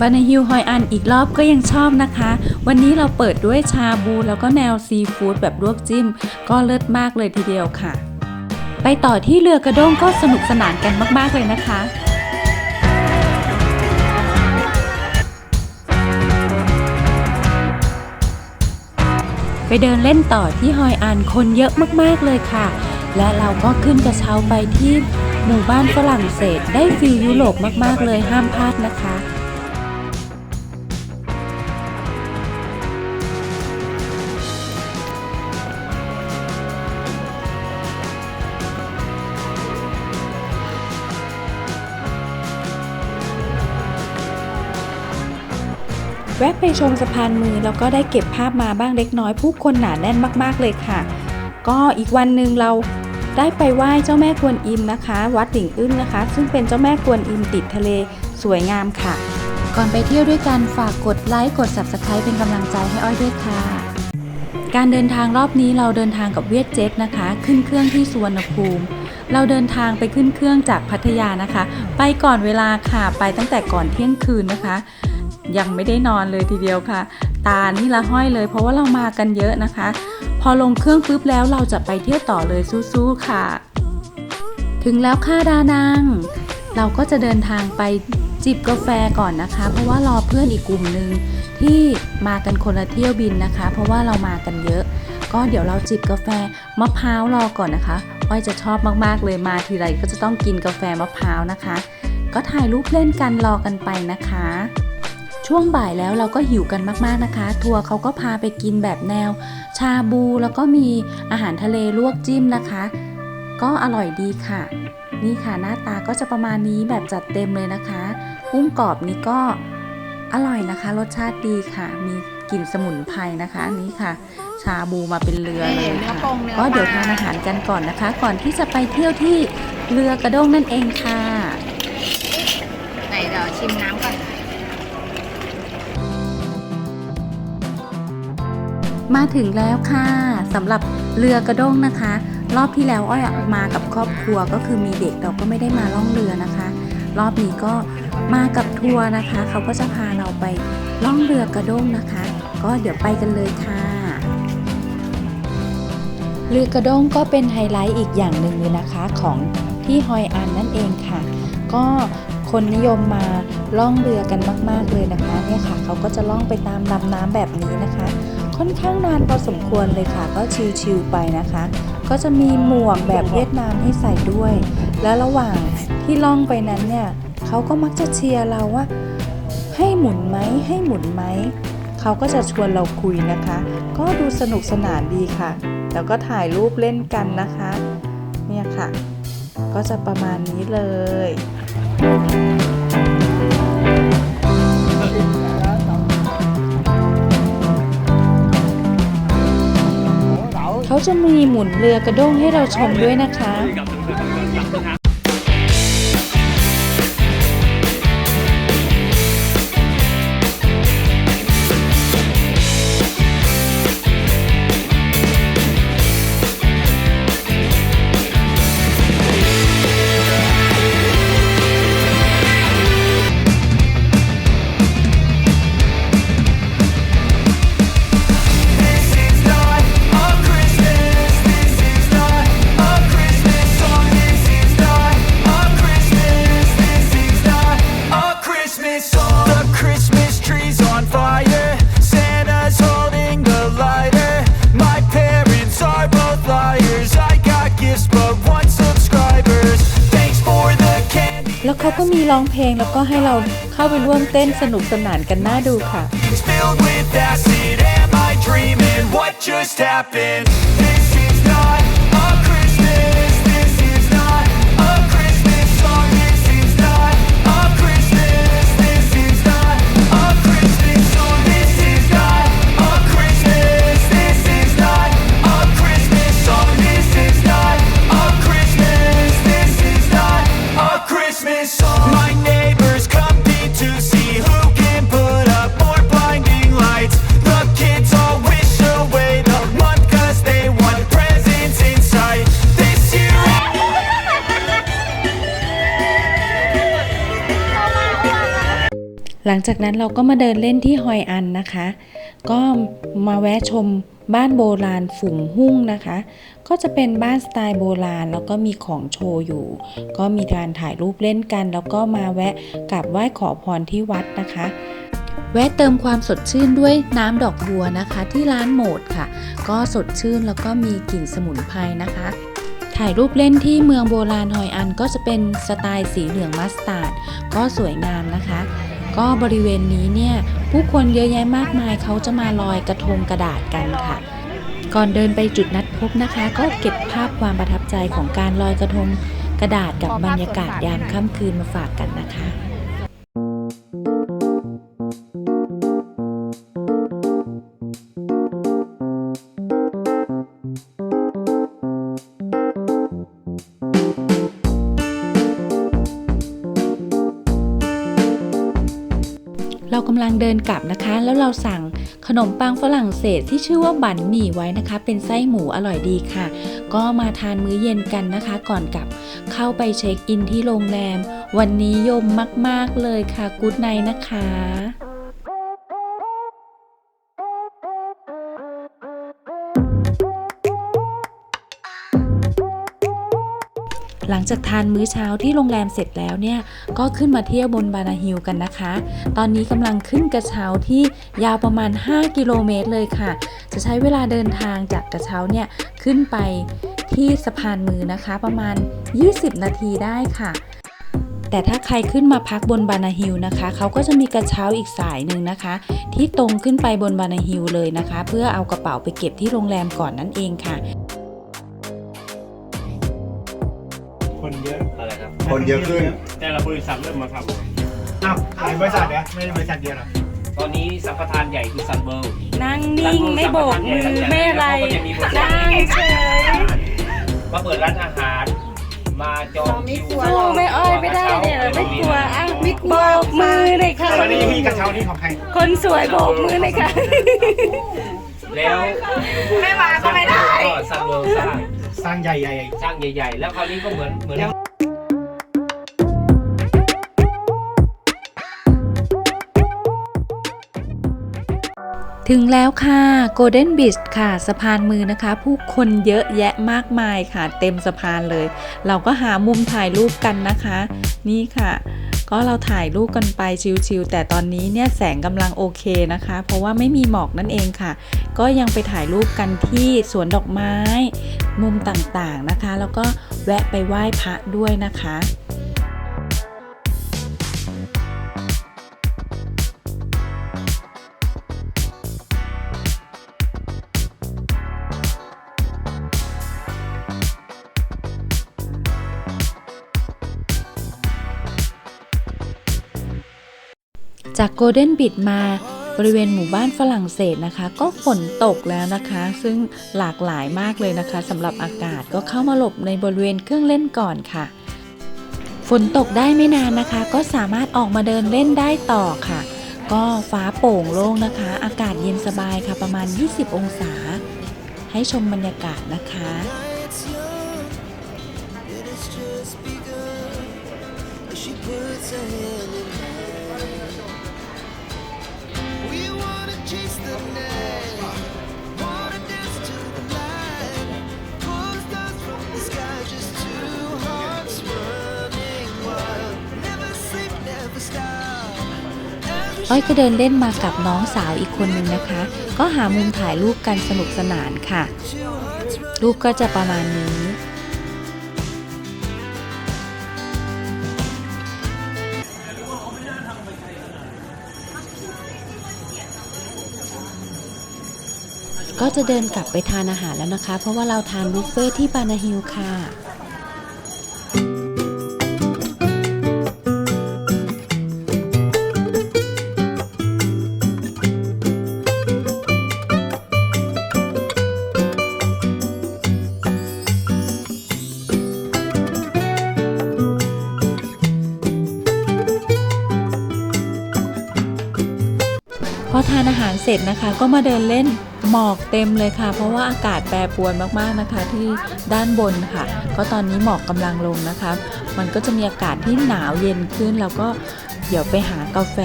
บานาฮิลฮอยอันอีกรอบก็ยังชอบนะคะ วันนี้เราเปิดด้วยชาบูแล้วก็แนวซีฟู้ดแบบลวกจิ้ม ก็เลิศมากเลยทีเดียวค่ะ ไปต่อที่เรือกระด้งก็สนุกสนานกันมากๆเลยนะคะไปเดินเล่นต่อที่ฮอยอันคนเยอะมากๆเลยค่ะ และเราก็ขึ้นกระเช้าไปที่หมู่บ้านฝรั่งเศส ได้ฟิลยุโรปมากๆเลยห้ามพลาดนะคะ แวะไปชมสะพานมือแล้วก็ได้เก็บภาพมาบ้างเล็กน้อย ผู้คนหนาแน่นมากๆเลยค่ะ ก็อีกวันหนึ่งเราได้ไปไหว้เจ้าแม่กวนอิมนะคะ วัดหลิงอึ้งนะคะ ซึ่งเป็นเจ้าแม่กวนอิมติดทะเลสวยงามค่ะ ก่อนไปเที่ยวด้วยกันฝากกดไลค์กด subscribe เป็นกำลังใจให้อ้อยด้วยค่ะ การเดินทางรอบนี้เราเดินทางกับเวียดเจ็ตนะคะ ขึ้นเครื่องที่สุวรรณภูมิเราเดินทางไปขึ้นเครื่องจากพัทยานะคะ ไปก่อนเวลาค่ะ ไปตั้งแต่ก่อนเที่ยงคืนนะคะ ยังไม่ได้นอนเลยทีเดียวค่ะ ตานี่ละห้อยเลย เพราะว่าเรามากันเยอะนะคะ พอลงเครื่องปุ๊บแล้วเราจะไปเที่ยวต่อเลยสู้ๆค่ะ ถึงแล้วค่ะดานังเราก็จะเดินทางไปจิบกาแฟก่อนนะคะ เพราะว่ารอเพื่อนอีกกลุ่มหนึ่งที่มากันคนละเที่ยวบินนะคะ เพราะว่าเรามากันเยอะ ก็เดี๋ยวเราจิบกาแฟมะพร้าวรอก่อนนะคะอ้อยจะชอบมากๆเลยมาทีไรก็จะต้องกินกาแฟมะพร้าวนะคะ ก็ถ่ายรูปเล่นกันรอกันไปนะคะ ช่วงบ่ายแล้วเราก็หิวกันมากๆนะคะ ทัวร์เขาก็พาไปกินแบบแนว ชาบูแล้วก็มีอาหารทะเลลวกจิ้มนะคะ ก็อร่อยดีค่ะ นี่ค่ะหน้าตาก็จะประมาณนี้แบบจัดเต็มเลยนะคะ กุ้งกรอบนี้ก็อร่อยนะคะ รสชาติดีค่ะ มีกลิ่นสมุนไพรนะคะนี่ค่ะ ชาบูมาเป็นเรือเลยค่ะก็เดี๋ยวทานอาหารกันก่อนนะคะ ก่อนที่จะไปเที่ยวที่เรือกระด้งนั่นเองค่ะไหนเดี๋ยวชิมน้ำก่อน มาถึงแล้วค่ะสำหรับเรือกระด้งนะคะ รอบที่แล้วอ้อยมากับครอบครัวก็คือมีเด็กเราก็ไม่ได้มาล่องเรือนะคะ รอบนี้ก็มากับทัวร์นะคะ เขาก็จะพาเราไปล่องเรือกระด้งนะคะ ก็เดี๋ยวไปกันเลยค่ะเรือกระด้งก็เป็นไฮไลท์อีกอย่างหนึ่งเลยนะคะของที่ฮอยอันนั่นเองค่ะ ก็คนนิยมมาล่องเรือกันมาก ๆเลยนะคะเนี่ยค่ะเขาก็จะล่องไปตามลำน้ำแบบนี้นะคะ ค่อนข้างนานพอสมควรเลยค่ะ ก็ชิลๆไปนะคะ ก็จะมีหมวกแบบเวียดนามให้ใส่ด้วย แล้วระหว่างที่ล่องไปนั้นเนี่ยเขาก็มักจะเชียร์เราว่า ให้หมุนไหมให้หมุนไหมเขาก็จะชวนเราคุยนะคะ ก็ดูสนุกสนานดีค่ะ แล้วก็ถ่ายรูปเล่นกันนะคะ เนี่ยค่ะ ก็จะประมาณนี้เลย เขาจะมีหมุนเรือกระด้งให้เราชมด้วยนะคะ เขาก็มีร้องเพลงแล้วก็ให้เราเข้าไปร่วมเต้นสนุกสนานกันน่าดูค่ะ หลังจากนั้นเราก็มาเดินเล่นที่ฮอยอันนะคะ ก็มาแวะชมบ้านโบราณฝูงหุ่งนะคะ ก็จะเป็นบ้านสไตล์โบราณแล้วก็มีของโชว์อยู่ ก็มีการถ่ายรูปเล่นกัน แล้วก็มาแวะกราบไหว้ขอพรที่วัดนะคะแวะเติมความสดชื่นด้วยน้ำดอกบัวนะคะ ที่ร้านโหมดค่ะ ก็สดชื่นแล้วก็มีกลิ่นสมุนไพรนะคะ ถ่ายรูปเล่นที่เมืองโบราณฮอยอันก็จะเป็นสไตล์สีเหลืองมัสตาร์ดก็สวยงามนะคะ ก็บริเวณนี้เนี่ยผู้คนเยอะแยะมากมายเขาจะมาลอยกระทงกระดาษกันค่ะ ก่อนเดินไปจุดนัดพบนะคะ ก็เก็บภาพความประทับใจของการลอยกระทงกระดาษกับบรรยากาศยามค่ำคืนมาฝากกันนะคะ เรากำลังเดินกลับนะคะ แล้วเราสั่งขนมปังฝรั่งเศสที่ชื่อว่าบันหมี่ไว้นะคะ เป็นไส้หมูอร่อยดีค่ะ ก็มาทานมื้อเย็นกันนะคะ ก่อนกลับเข้าไปเช็คอินที่โรงแรม วันนี้ยมมาก ๆ เลยค่ะกู๊ดไนนะคะ หลังจากทานมื้อเช้าที่โรงแรมเสร็จแล้วเนี่ย ก็ขึ้นมาเที่ยวบนบานาฮิลกันนะคะ ตอนนี้กำลังขึ้นกระเช้าที่ยาวประมาณ 5 กิโลเมตรเลยค่ะ จะใช้เวลาเดินทางจากกระเช้าเนี่ยขึ้นไปที่สะพานมือนะคะประมาณ 20 นาทีได้ค่ะแต่ถ้าใครขึ้นมาพักบนบานาฮิลนะคะ เขาก็จะมีกระเช้าอีกสายหนึ่งนะคะ ที่ตรงขึ้นไปบนบานาฮิลเลยนะคะ เพื่อเอากระเป๋าไปเก็บที่โรงแรมก่อนนั่นเองค่ะ คนเยอะอะไรครับ คนเยอะขึ้น แต่ละบริษัทเริ่มมาทอ้าวขายบริษัทเนี่ยไม่ได้บริษัทเดียวหรอำตอนนี้สัมปทานใหญ่คือซันเบิร์นั่งนิ่งไม่โบกมือไม่อะไรนั่งเฉยมาเปิดร้านอาหารมาจองคิวสู้ไม่อ้อยไม่ได้เนี่ยไม่กลัวอะไม่กลัวโบกมือเลยค่ะตอนนี้มีกระเช้านี้ของใครคนสวยโบกมือเลยค่ะแล้วไม่มาก็ไม่ได้ก็ซันเบิร์สร้าง สร้างใหญ่ใหญ่สร้างใหญ่ ๆ แล้วคราวนี้ก็เหมือนเหมือน ถึงแล้วค่ะ Golden Beach ค่ะ สะพานมือนะคะ ผู้คนเยอะแยะมากมายค่ะ เต็มสะพานเลย เราก็หามุมถ่ายรูปกันนะคะ นี่ค่ะ ก็เราถ่ายรูปกันไปชิลๆแต่ตอนนี้เนี่ยแสงกำลังโอเคนะคะ เพราะว่าไม่มีหมอกนั่นเองค่ะ ก็ยังไปถ่ายรูปกันที่สวนดอกไม้ มุมต่างๆนะคะ แล้วก็แวะไปไหว้พระด้วยนะคะ จากโกลเด้นบิดมาบริเวณหมู่บ้านฝรั่งเศสนะคะ ก็ฝนตกแล้วนะคะ ซึ่งหลากหลายมากเลยนะคะสำหรับอากาศก็เข้ามาหลบในบริเวณเครื่องเล่นก่อนค่ะ ฝนตกได้ไม่นานนะคะ ก็สามารถออกมาเดินเล่นได้ต่อค่ะ ก็ฟ้าโปร่งโล่งนะคะ อากาศเย็นสบายค่ะประมาณ 20 องศา ให้ชมบรรยากาศนะคะ อ้อยก็เดินเล่นมากับน้องสาวอีกคนนึงนะคะ ก็หามุมถ่ายรูปกันสนุกสนานค่ะ รูปก็จะประมาณนี้ก็จะเดินกลับไปทานอาหารแล้วนะคะ เพราะว่าเราทานบุฟเฟ่ที่บานาฮิลค่ะานอาหารเสร็จนะคะ ก็มาเดินเล่นหมอกเต็มเลยค่ะ เพราะว่าอากาศแปรปรวนมากๆนะคะ ที่ด้านบนค่ะ ก็ตอนนี้หมอกกำลังลงนะคะ มันก็จะมีอากาศที่หนาวเย็นขึ้นแล้วก็เดี๋ยวไปหากาแฟ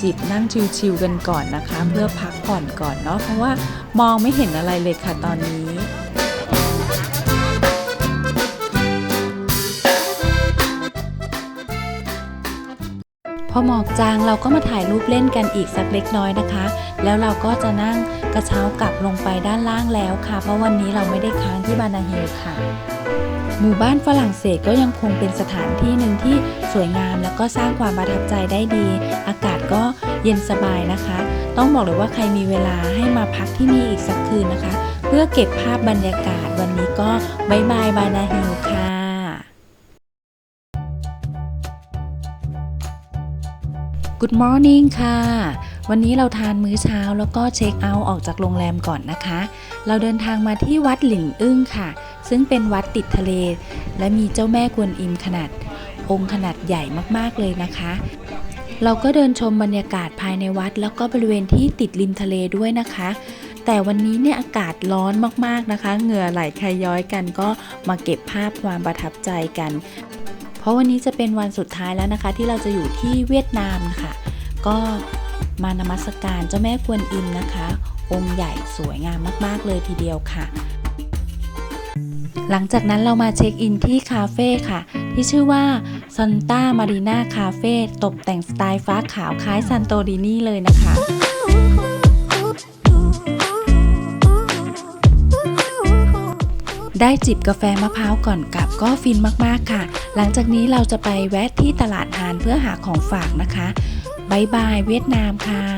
จิบนั่งชิวๆกันก่อนนะคะ เพื่อพักผ่อนก่อนเนาะเพราะว่ามองไม่เห็นอะไรเลยค่ะตอนนี้ พอหมอกจางเราก็มาถ่ายรูปเล่นกันอีกสักเล็กน้อยนะคะ แล้วเราก็จะนั่งกระเช้ากลับลงไปด้านล่างแล้วค่ะ เพราะวันนี้เราไม่ได้ค้างที่บานาเฮลค่ะ หมู่บ้านฝรั่งเศสก็ยังคงเป็นสถานที่หนึ่งที่สวยงามแล้วก็สร้างความประทับใจได้ดี อากาศก็เย็นสบายนะคะ ต้องบอกเลยว่าใครมีเวลาให้มาพักที่นี่อีกสักคืนนะคะ เพื่อเก็บภาพบรรยากาศวันนี้ก็บายบายบานาฮิลค่ะ Good morning ค่ะ วันนี้เราทานมื้อเช้าแล้วก็เช็คเอาท์ออกจากโรงแรมก่อนนะคะ เราเดินทางมาที่วัดหลิงอึ้งค่ะ ซึ่งเป็นวัดติดทะเล และมีเจ้าแม่กวนอิมขนาด องค์ขนาดใหญ่มากๆเลยนะคะ เราก็เดินชมบรรยากาศภายในวัด แล้วก็บริเวณที่ติดริมทะเลด้วยนะคะ แต่วันนี้เนี่ยอากาศร้อนมากๆนะคะ เหงื่อไหลใครย้อยกันก็มาเก็บภาพความประทับใจกัน เพราะวันนี้จะเป็นวันสุดท้ายแล้วนะคะ ที่เราจะอยู่ที่เวียดนามค่ะ ก็มานมัสการเจ้าแม่กวนอิมนะคะ องค์ใหญ่สวยงามมาก ๆ เลยทีเดียวค่ะ หลังจากนั้นเรามาเช็คอินที่คาเฟ่ค่ะ ที่ชื่อว่าซันต้ามารีนาคาเฟ่ตกแต่งสไตล์ฟ้าขาวคล้ายซันโตดินีเลยนะคะ ได้จิบกาแฟมะพร้าวก่อนกลับก็ฟินมากๆค่ะ หลังจากนี้เราจะไปแวะที่ตลาดฮานเพื่อหาของฝากนะคะบายบายเวียดนามค่ะ